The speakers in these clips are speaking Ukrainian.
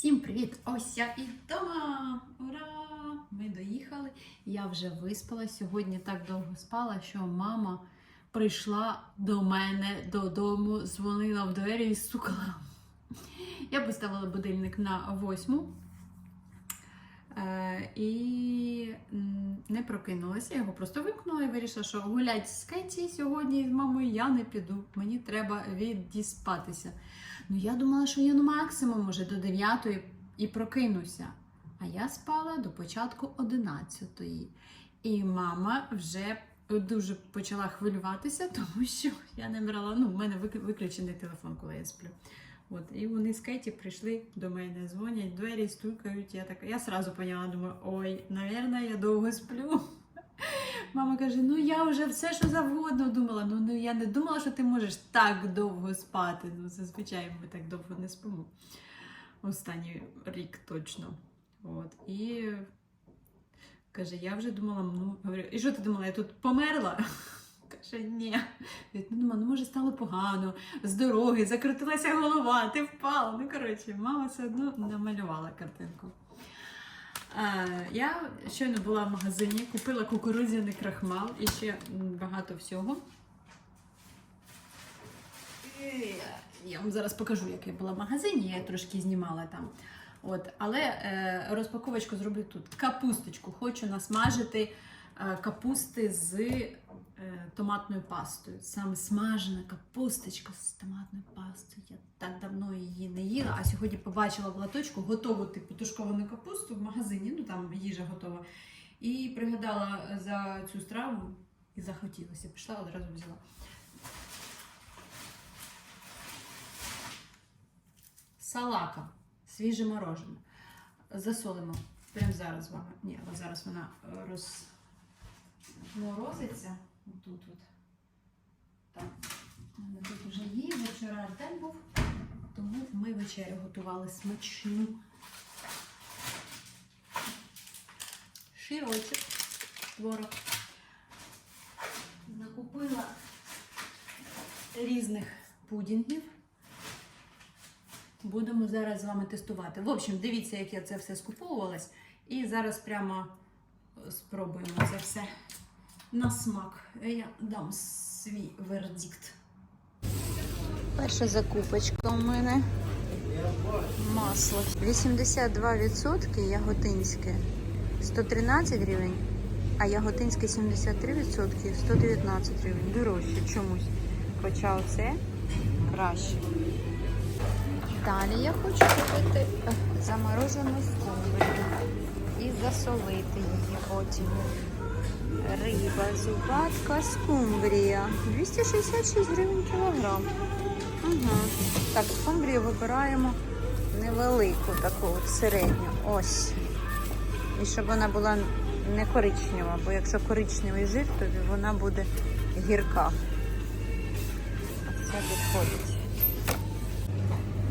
Всім привіт! Ось я і вдома! Ура! Ми доїхали. Я вже виспала. Сьогодні так довго спала, що мама прийшла до мене додому, дзвонила в двері і стукала. Я поставила будильник на восьму. Е, і не прокинулася. Його просто вимкнула і вирішила, що гулять з Кеті сьогодні з мамою я не піду. Мені треба відіспатися. Ну, я думала, що я ну максимум може до 9 і прокинуся. А я спала до початку 11. І мама вже дуже почала хвилюватися, тому що я не брала. Ну, в мене виключений телефон, коли я сплю. От, і вони з Кеті прийшли до мене, дзвонять, двері стукають. Я така, я сразу поняла, думаю, ой, навірно, я довго сплю. Мама каже: ну я вже все, що завгодно думала. Ну, ну я не думала, що ти можеш так довго спати. Ну, зазвичай ми так довго не спимо. Останній рік точно. От. І каже, я вже думала, ну, говорю, і що ти думала, я тут померла? Каже, ні. Я думала, ну може стало погано, з дороги, закрутилася голова, ти впала. Ну, коротше, мама все одно намалювала картинку. Е, Я щойно була в магазині, купила кукурудзяний крахмал і ще багато всього. Я вам зараз покажу, як я була в магазині, я трошки знімала там. От, але е, розпаковочку зроблю тут. Капусточку. Хочу насмажити е, капусти з томатною пастою. Саме смажена капусточка з томатною пастою. Я так давно її не їла, а сьогодні побачила в латочку готову типу тушковану капусту в магазині, ну там їжа готова. І пригадала за цю страву і захотілося. Пішла одразу взяла. Салака, свіже морожене. Засолимо прямо зараз вами. Ні, зараз вона е, розморозиться. Отут от. Так. Тут вже є, вчора артель був, тому ми вечерю готували смачну. Широчок, творог. Накупила різних пудінгів. Будемо зараз з вами тестувати. В общем, дивіться, як я це все скуповувалась. І зараз прямо спробуємо це все на смак. Я дам свій вердикт. Перша закупочка у мене. Масло. 82% яготинське 113 гривень, а яготинське 73% 119 гривень. Дорожче чомусь. Хоча оце краще. Далі я хочу купити е, заморожену скумбрію і засолити її потім. Риба, зубатка, скумбрія. 266 гривень кілограм. Угу. Так, скумбрію вибираємо невелику, таку от середню. Ось. І щоб вона була не коричнева, бо якщо коричневий жир, то вона буде гірка. А це підходить.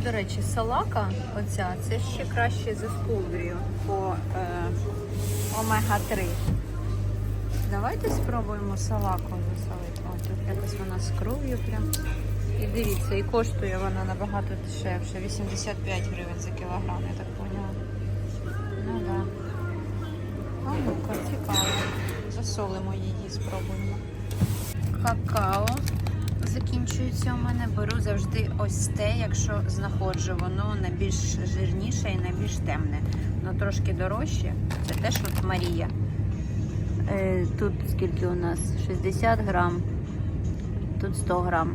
До речі, салака оця, це ще краще за скумбрію по е, омега-3. Давайте спробуємо салаку засолити. О, тут якось вона з кров'ю прям. І дивіться, і коштує вона набагато дешевше. 85 гривень за кілограм, я так поняла. Ну так. Да. А ну-ка, цікаво. Засолимо її, спробуємо. Какао закінчується у мене. Беру завжди ось те, якщо знаходжу, воно найбільш жирніше і найбільш темне. Воно трошки дорожче. Це теж от Марія. Е, Тут скільки у нас? 60 грам, тут 100 грам.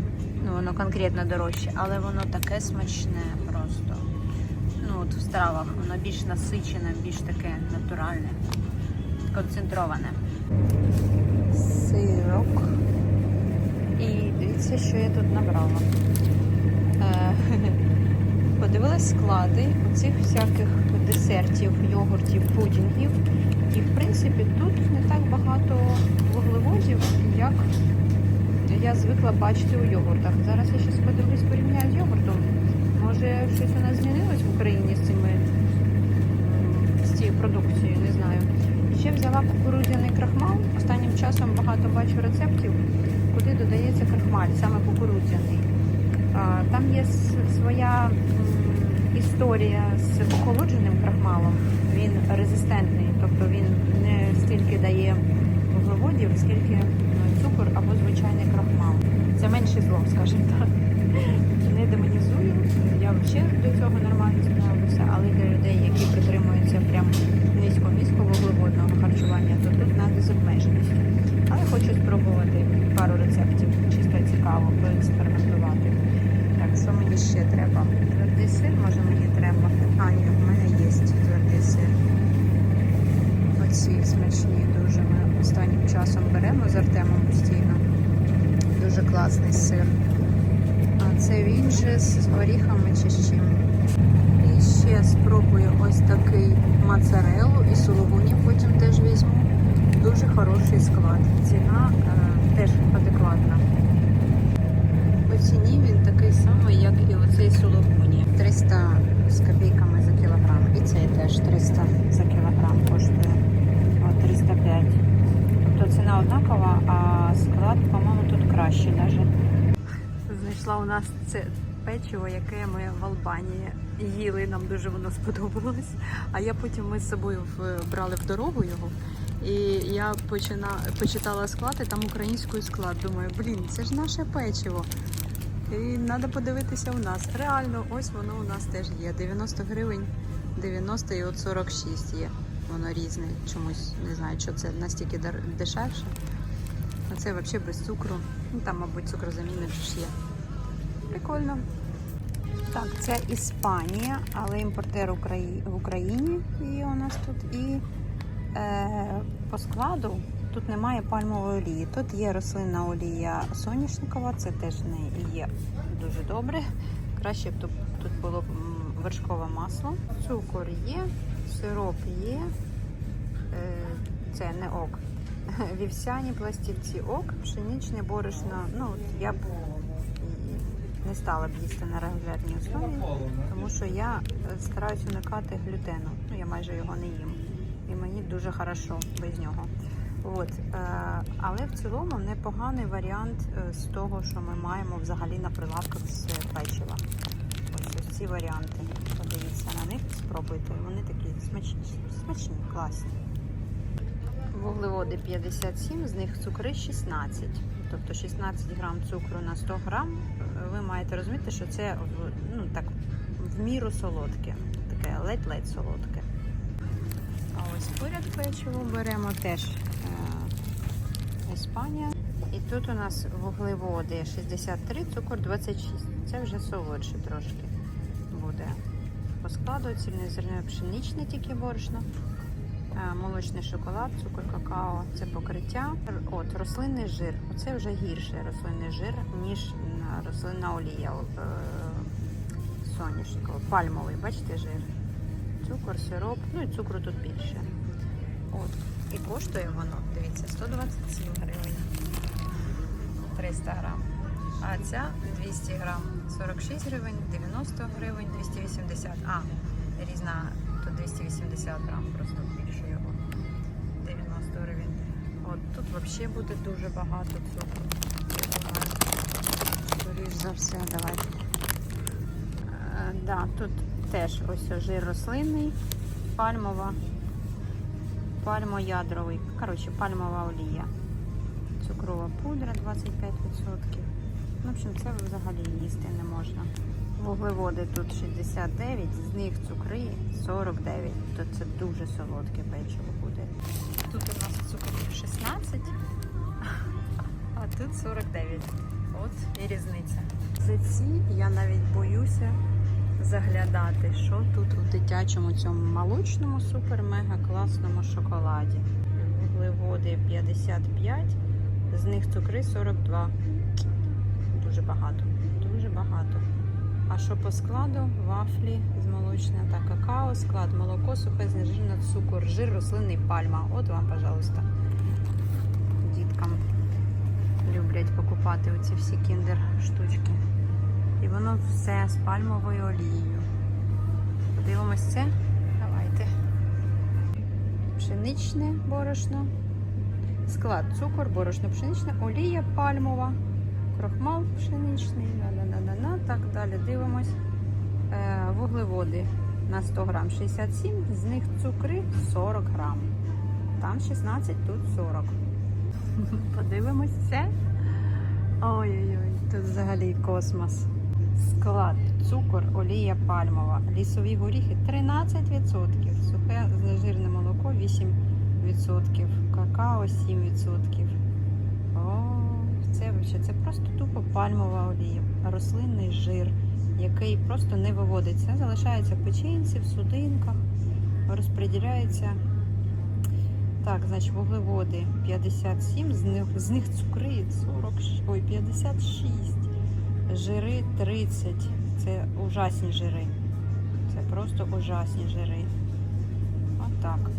Ну, воно конкретно дорожче, але воно таке смачне просто. Ну, от в стравах воно більш насичене, більш таке натуральне, концентроване. Сирок. І дивіться, що я тут набрала. Е, Подивилась склади цих всяких десертів, йогуртів, пудінгів. І в принципі тут не так багато вуглеводів, як я звикла бачити у йогуртах. Зараз я щось подивлюсь, порівняю з йогуртом. Може щось у нас змінилось в Україні з цими з цією продукцією, не знаю. Ще взяла кукурудзяний крахмал. Останнім часом багато бачу рецептів, куди додається крахмаль, саме кукурудзяний. Там є своя історія з охолодженим крахмалом. Він резистентний, тобто він не стільки дає вуглеводів, скільки ну, цукор або звичайний крахмал. Це менше зло, скажімо так. Не демонізую. Я взагалі до цього нормально ставлюся, але для людей, які притримуються прям низько-низько вуглеводного харчування, то тут треба з обмеженістю. Але хочу спробувати пару рецептів, чисто цікаво, поекспериментувати. Так, що мені ще треба? Твердий сир, може мені треба. А, ні, в мене є твердий сир. Оці смачні дуже. Ми останнім часом беремо з Артемом постійно. Дуже класний сир. А це він же з горіхами чи з чим. І ще спробую ось такий моцареллу і сулугуні потім теж візьму. Дуже хороший склад. Ціна е, теж адекватна. По ціні він такий самий, як і оцей сулугуні. 300 з копійками за кілограм. І цей теж 300 за кілограм коштує. О, 305. Тобто ціна однакова, а склад, по-моєму, тут краще навіть. Знайшла у нас це печиво, яке ми в Албанії їли. Нам дуже воно сподобалось. А я потім ми з собою брали в дорогу його. І я почина, почитала склад, і там українською склад. Думаю, блін, це ж наше печиво. І треба подивитися у нас. Реально, ось воно у нас теж є. 90 гривень, 90 і от 46 є. Воно різне. Чомусь не знаю, що це настільки дешевше. А це взагалі без цукру. Ну там, мабуть, цукрозамінник ж є. Прикольно. Так, це Іспанія, але імпортер в Україні є у нас тут. І е, по складу тут немає пальмової олії. Тут є рослинна олія соняшникова, це теж не є дуже добре. Краще б тут, було вершкове масло. Цукор є, сироп є. Е, це не ок. Вівсяні пластівці ок, пшеничне борошно. Ну, я б не стала б їсти на регулярній основі, тому що я е, стараюсь уникати глютену. Ну, я майже його не їм. І мені дуже хорошо без нього. От, е, але в цілому непоганий варіант з того, що ми маємо взагалі на прилавках з печива. Ці варіанти. Подивіться на них, спробуйте. Вони такі смачні, смачні, класні. Вуглеводи 57, з них цукри 16. Тобто 16 грам цукру на 100 грам. Ви маєте розуміти, що це ну, так, в міру солодке, таке ледь-ледь солодке. А ось поряд печиво беремо теж е, Іспанія. І тут у нас вуглеводи 63, цукор 26. Це вже солодше трошки буде. По складу цільнозернове пшеничне тільки борошно. Е, молочний шоколад, цукор какао це покриття. От рослинний жир. Оце вже гірше рослинний жир, ніж рослинна олія е, соняшникова. Пальмовий, бачите, жир. Цукор, сироп, ну і цукру тут більше. От. І коштує воно, дивіться, 127 гривень. 300 грам. А ця 200 грам 46 гривень, 90 гривень, 280. А, різна, тут 280 грам, просто більше його. 90 гривень. От тут взагалі буде дуже багато цукру. Скоріш за все, давайте. Да, тут теж ось жир рослинний, пальмова, пальмоядровий, коротше, пальмова олія. Цукрова пудра 25%. В общем, це взагалі їсти не можна. Вуглеводи тут 69, з них цукри 49. То це дуже солодке печиво буде. Тут у нас цукрів 16, а тут 49. От і різниця. За ці я навіть боюся заглядати, що тут у дитячому цьому молочному супер-мега класному шоколаді. Вуглеводи 55, з них цукри 42. Дуже багато, дуже багато. А що по складу? Вафлі з молочне та какао, склад молоко, сухе знежирне, цукор, жир, рослинний пальма. От вам, пожалуйста. Діткам люблять покупати оці всі кіндер штучки. І воно все з пальмовою олією. Подивимось це. Давайте. Пшеничне борошно. Склад цукор, борошно пшеничне, олія пальмова, крохмал пшеничний, на-на-на-на-на, так далі дивимось. Е, вуглеводи на 100 грам 67, з них цукри 40 грам. Там 16, тут 40. Подивимось це. Ой-ой-ой, тут взагалі космос. Склад, цукор, олія пальмова, лісові горіхи 13%, сухе зажирне молоко 8%, какао 7%. Це, це просто тупо пальмова олія, рослинний жир, який просто не виводиться. Залишається в печінці, в судинках, розподіляється. Так, значить, вуглеводи 57, з них, з них цукри 40, ой, 56, жири 30. Це ужасні жири. Це просто ужасні жири. Отак.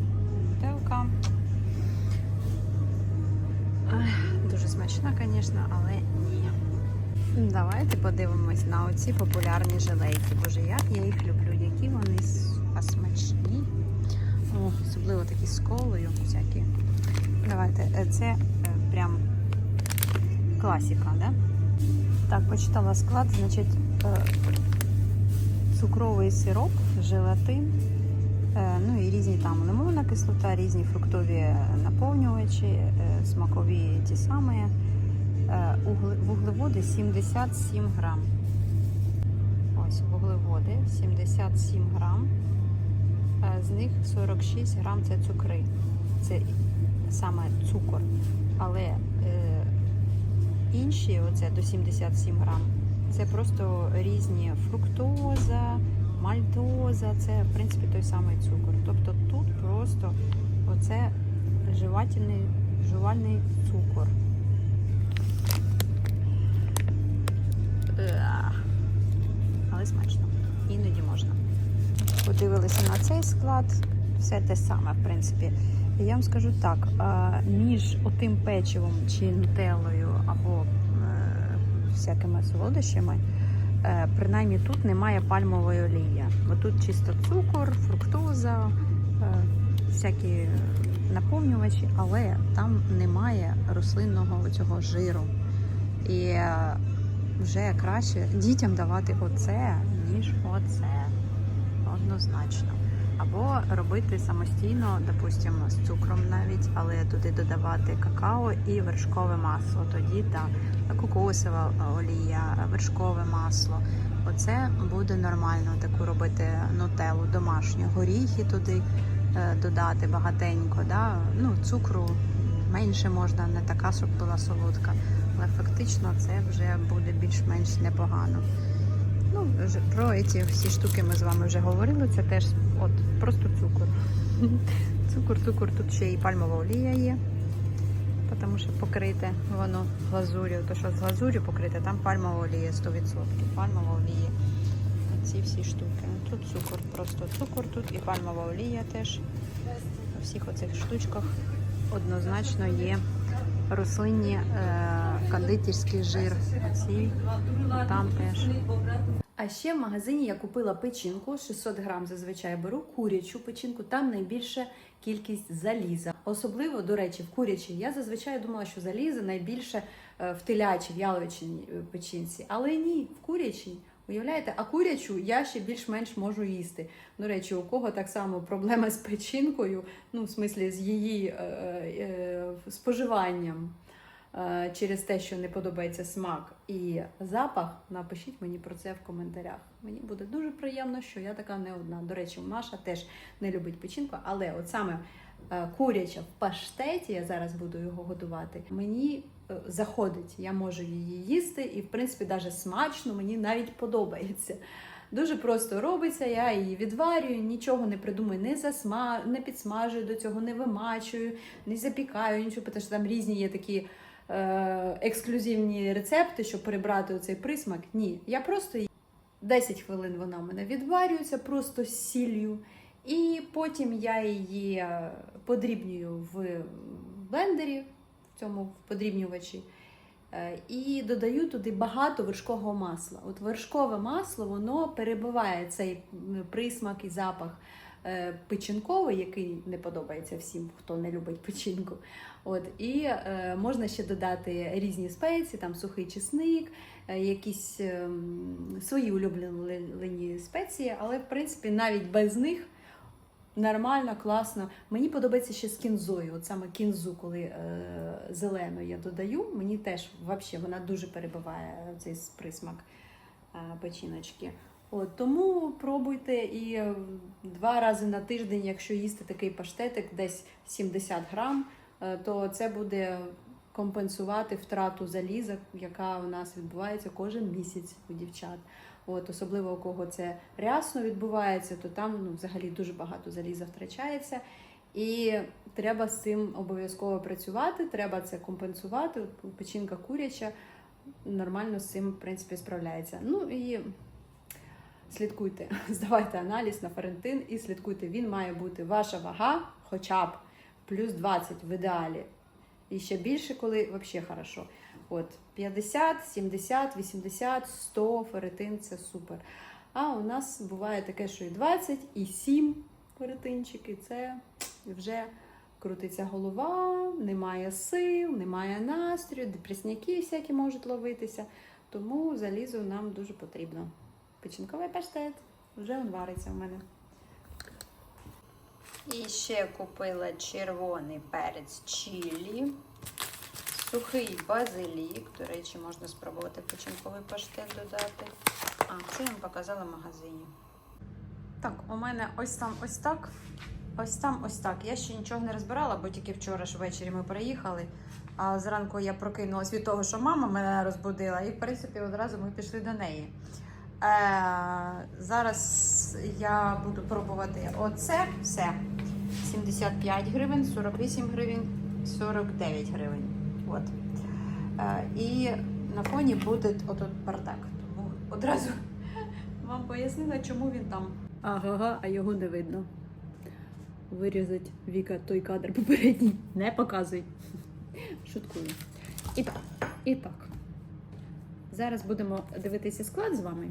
Телка. Дуже смачна, звісно, але ні. Давайте подивимось на оці популярні жилейки. Боже, як я їх люблю, які вони смачні. О, особливо такі з колою всякі. Давайте, е, це е, прям класика, да? Так, почитала склад, значить, е, цукровий сироп, желатин, ну і різні там лимонна кислота, різні фруктові наповнювачі, е, смакові ті самі. Е, Вуглеводи 77 грам. Ось вуглеводи 77 грам. Е, З них 46 грам це цукри. Це саме цукор. Але е, інші, оце до 77 грам, це просто різні фруктоза, мальтоза, це в принципі той самий цукор. Тобто тут просто оце жувальний цукор. Але смачно. Іноді можна. Подивилися на цей склад, все те саме, в принципі. Я вам скажу так: між отим печивом чи нутеллою або е, всякими солодощами, принаймні тут немає пальмової олії. Бо тут чисто цукор, фруктоза, е, всякі наповнювачі, але там немає рослинного цього жиру. І е, вже краще дітям давати оце, ніж оце. Однозначно. Або робити самостійно, допустимо, з цукром навіть, але туди додавати какао і вершкове масло. Тоді так, кокосова олія, вершкове масло. Оце буде нормально таку робити нутеллу домашню. Горіхи туди е, додати багатенько. Да? Ну, цукру менше можна, не така, щоб була солодка. Але фактично це вже буде більш-менш непогано. Ну, про ці всі штуки ми з вами вже говорили. Це теж от просто цукор. Цукор, цукор, тут ще і пальмова олія є, тому що покрите воно глазур'ю. То що з глазур'ю покрите, там пальмова олія 100%. Пальмова олія. Ці всі штуки. Тут цукор, просто цукор тут і пальмова олія теж. У всіх оцих штучках однозначно є рослинні е, кондитерський жир. Оці там теж. А ще в магазині я купила печінку 600 грам. Зазвичай беру курячу печінку. Там найбільша кількість заліза. Особливо, до речі, в курячій. Я зазвичай думала, що заліза найбільше е, в телячій, в яловичній е, печінці. Але ні, в курячій. Уявляєте, а курячу я ще більш-менш можу їсти. До речі, у кого так само проблема з печінкою, ну в смислі з її е, е, споживанням е, через те, що не подобається смак і запах, напишіть мені про це в коментарях. Мені буде дуже приємно, що я така не одна. До речі, Маша теж не любить печінку, але от саме е, куряча в паштеті, я зараз буду його готувати. Мені е, заходить, я можу її їсти, і в принципі навіть смачно, мені навіть подобається. Дуже просто робиться, я її відварюю, нічого не придумаю, не засма... не підсмажую до цього, не вимачую, не запікаю, нічого, тому що там різні є такі е, ексклюзивні рецепти, щоб перебрати оцей присмак. Ні, я просто 10 хвилин вона в мене відварюється просто з сіллю. І потім я її е, подрібнюю в блендері, в цьому подрібнювачі. Е, І додаю туди багато вершкового масла. От вершкове масло воно перебиває цей присмак і запах е, печінковий, який не подобається всім, хто не любить печінку. От, і е, можна ще додати різні спеції, там сухий чесник, е, якісь ем, свої улюблені спеції, але в принципі навіть без них нормально, класно. Мені подобається ще з кінзою. От саме кінзу, коли е, зелену я додаю, мені теж вообще, вона дуже перебиває цей присмак е, печіночки. От, тому пробуйте і е, два рази на тиждень, якщо їсти такий паштетик, десь 70 грам, е, то це буде компенсувати втрату заліза, яка у нас відбувається кожен місяць у дівчат. От, особливо у кого це рясно відбувається, то там ну, взагалі дуже багато заліза втрачається. І треба з цим обов'язково працювати, треба це компенсувати. Печінка куряча нормально з цим, в принципі, справляється. Ну і слідкуйте, здавайте аналіз на ферентин і слідкуйте, він має бути ваша вага, хоча б плюс 20 в ідеалі. І ще більше, коли взагалі хорошо. От 50, 70, 80, 100 ферритин це супер. А у нас буває таке, що і 20, і 7 ферритинчики. Це вже крутиться голова, немає сил, немає настрою, депресняки всякі можуть ловитися. Тому залізо нам дуже потрібно. Печінковий паштет вже він вариться в мене. І ще купила червоний перець чилі, сухий базилік. До речі, можна спробувати печінковий паштет додати. А, це я вам показала в магазині. Так, у мене ось там ось так. Ось там ось так. Я ще нічого не розбирала, бо тільки вчора ж ввечері ми приїхали. А зранку я прокинулась від того, що мама мене розбудила, і в принципі одразу ми пішли до неї. Е, зараз я буду пробувати оце все. 75 гривень, 48 гривень, 49 гривень. От. Е, і на фоні буде отут бардак. Тому одразу вам пояснила, чому він там. Ага, а його не видно. Вирізать Віка той кадр попередній. Не показуй. Шуткую. І так, і так. Зараз будемо дивитися склад з вами.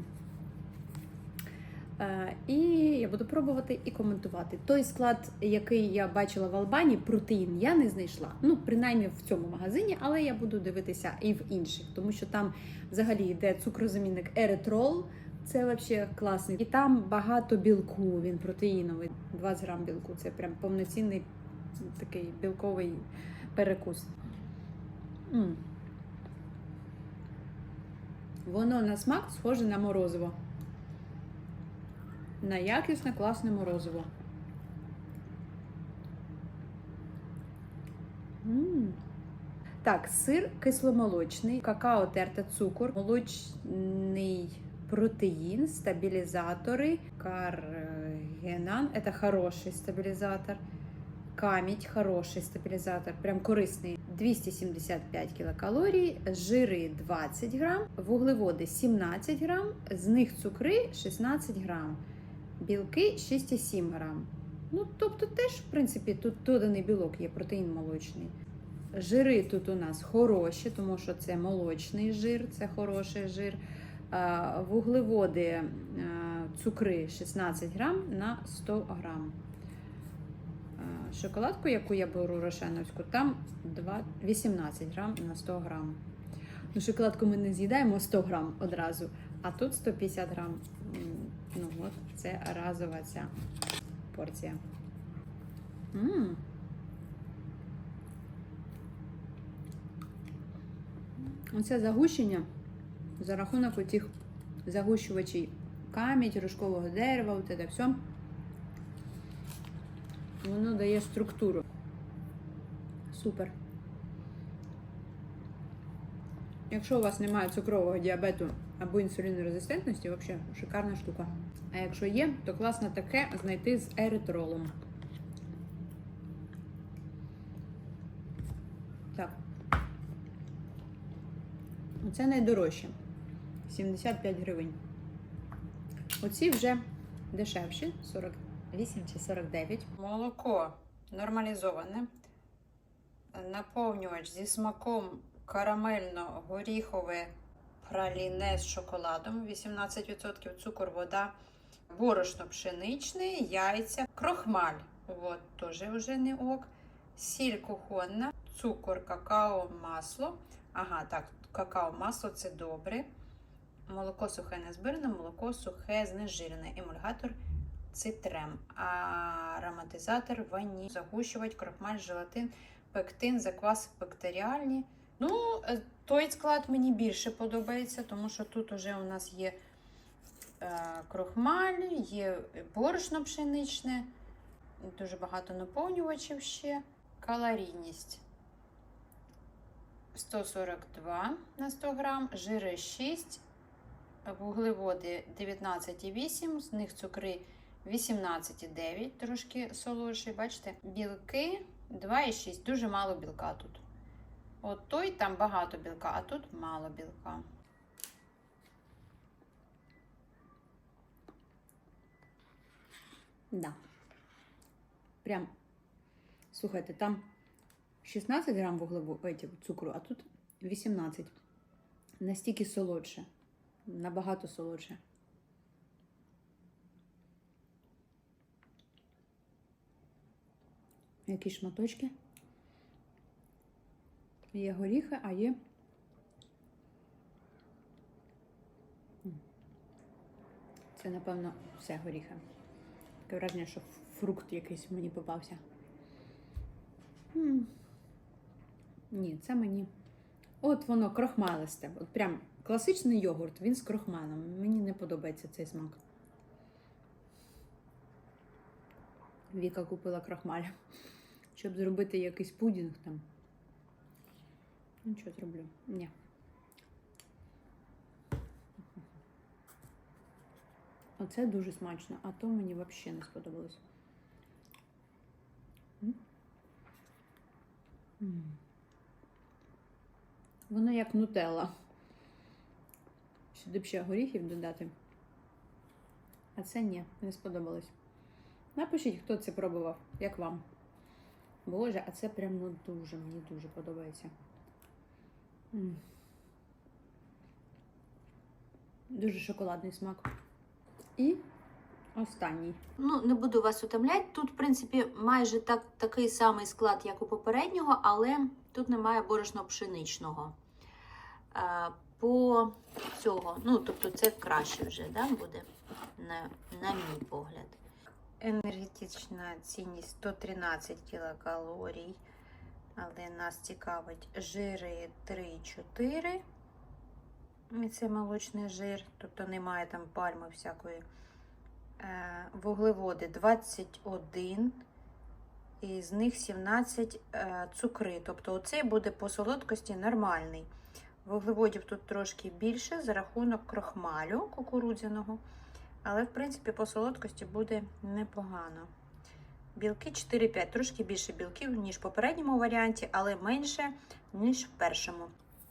Е, І я буду пробувати і коментувати. Той склад, який я бачила в Албані, протеїн, я не знайшла. Ну, принаймні в цьому магазині, але я буду дивитися і в інших, тому що там взагалі йде цукрозамінник еритрол. Це взагалі класний. І там багато білку, він протеїновий. 20 грам білку. Це прям повноцінний такий білковий перекус. М. Воно на смак схоже на морозиво. На якісне, класне морозиво. Так, сир кисломолочний, какао терте цукор, молочний протеин, стабилизаторы, каргенан, это хороший стабилизатор, камедь, хороший стабилизатор, прям корисний, 275 кілокалорій, жири 20 грам, вуглеводи 17 грам, з них цукри 16 грам, білки 6,7 грам. Ну, тобто теж, в принципі, тут доданий білок є протеїн молочний. Жири тут у нас хороші, тому що це молочний жир, це хороший жир. Вуглеводи, цукри 16 грам на 100 грам. Шоколадку, яку я беру рошеновську, там 18 грам на 100 грам. Ну, шоколадку ми не з'їдаємо 100 грам одразу, а тут 150 грам. От, це разова ця порція. М. Оце загущення за рахунок отих загущувачів камінь, рожкового дерева, от це все. Воно дає структуру. Супер. Якщо у вас немає цукрового діабету або інсулінорезистентності, взагалі шикарна штука. А якщо є, то класно таке знайти з еритролом. Так. Це найдорожче. 75 гривень. Оці вже дешевші, 48 чи 49. Молоко нормалізоване. Наповнювач зі смаком карамельно-горіхове праліне з шоколадом, 18% цукор, вода, борошно пшеничне, яйця, крохмаль. От, теж вже не ок. Сіль кухонна, цукор, какао, масло. Ага, так, какао, масло це добре. Молоко сухе незбирне, молоко сухе знежирене, емульгатор цитрем, ароматизатор ваніль, загущувач, крохмаль, желатин, пектин, закваси бактеріальні. Ну, е, той склад мені більше подобається, тому що тут вже у нас є е, крохмаль, є борошно пшеничне, дуже багато наповнювачів ще. Калорійність 142 на 100 грам, жири 6, вуглеводи 19,8, з них цукри 18,9, трошки солодший. Бачите, білки 2,6, дуже мало білка тут. От той там багато білка, а тут мало білка. Да. Прям, слухайте, там 16 грам вуглеву, цукру, а тут 18. Настільки солодше. Набагато солодше. Які шматочки? Є горіхи, а є. Це, напевно, все горіхи. Таке враження, що фрукт якийсь мені попався. Ні, це мені. От воно крохмалисте. От прям класичний йогурт, він з крохмалем. Мені не подобається цей смак. Віка купила крохмаль, щоб зробити якийсь пудінг там. Ну, що зроблю? Ні. Оце дуже смачно, а то мені взагалі не сподобалось. Воно як нутелла. Сюди б ще горіхів додати. А це ні, не сподобалось. Напишіть, хто це пробував, як вам. Боже, а це прям ну дуже, мені дуже подобається. Дуже шоколадний смак. І останній. Ну, не буду вас утомляти. Тут, в принципі, майже так, такий самий склад, як у попереднього, але тут немає борошно-пшеничного. Е, По цього, ну, тобто це краще вже да, буде, на, на мій погляд. Енергетична цінність 113 кілокалорій, але нас цікавить жири 3-4. І це молочний жир, тобто немає там пальми всякої. Е, Вуглеводи 21, і з них 17 е, цукри. Тобто оцей буде по солодкості нормальний. Вуглеводів тут трошки більше за рахунок крохмалю кукурудзяного, але в принципі по солодкості буде непогано. Білки 4-5, трошки більше білків, ніж в попередньому варіанті, але менше, ніж в першому.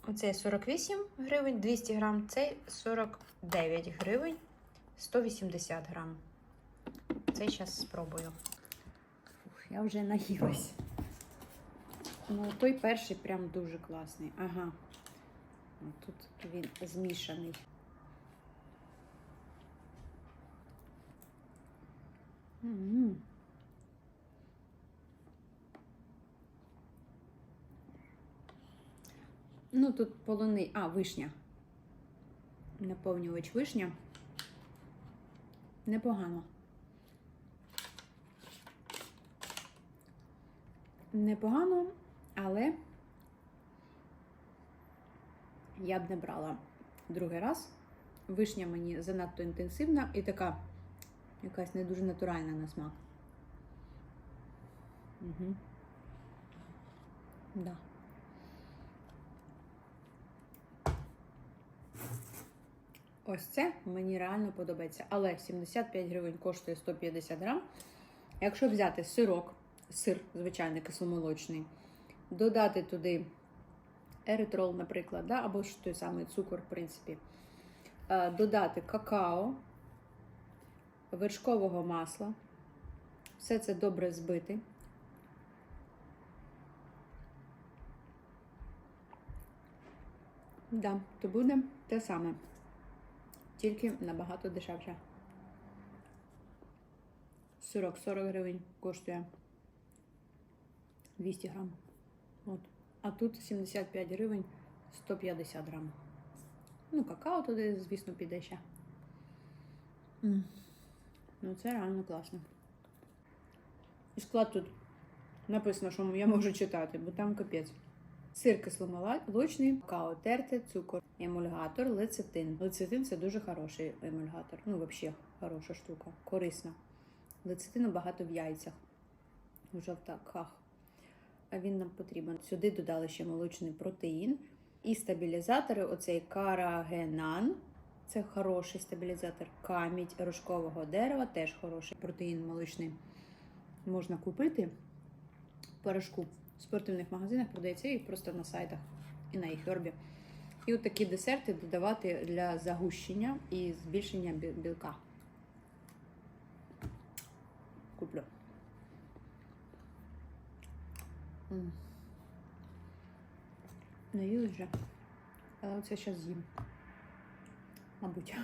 Оцей 48 гривень 200 грам, цей 49 гривень 180 грам. Цей зараз спробую. Фух, я вже наїлась. Ну, той перший прям дуже класний. Ага. Тут він змішаний. М. Ну, тут полуни. А, вишня. Наповнювач вишня. Непогано. Непогано, але я б не брала другий раз. Вишня мені занадто інтенсивна і така якась не дуже натуральна на смак. Угу. Да. Ось це мені реально подобається. Але 75 гривень коштує 150 грам. Якщо взяти сирок, сир, звичайний кисломолочний, додати туди еритрол, наприклад, да, або ж той самий цукор, в принципі, е, додати какао, вершкового масла, все це добре збити. Да, то буде те саме. Тільки набагато дешевше. Сирок 40 гривень коштує 200 грам. От. А тут 75 гривень 150 грам. Ну, какао туди, звісно, піде ще. М. Ну, це реально класно. І склад тут написано, що я можу читати, бо там капець. Сир кисломолочний, какао терте, цукор, емульгатор, лецитин. Лецитин це дуже хороший емульгатор. Ну, взагалі, хороша штука, корисна. Лецитину багато в яйцях, в жовтаках. А він нам потрібен. Сюди додали ще молочний протеїн і стабілізатори. Оцей карагенан. Це хороший стабілізатор. Камідь рожкового дерева, теж хороший протеїн молочний. Можна купити в порошку спортивних магазинах продається і просто на сайтах і на iHerb. І от такі десерти додавати для загущення і збільшення білка. Куплю. М. Наїлась вже. Але оце зараз з'їм. Мабуть.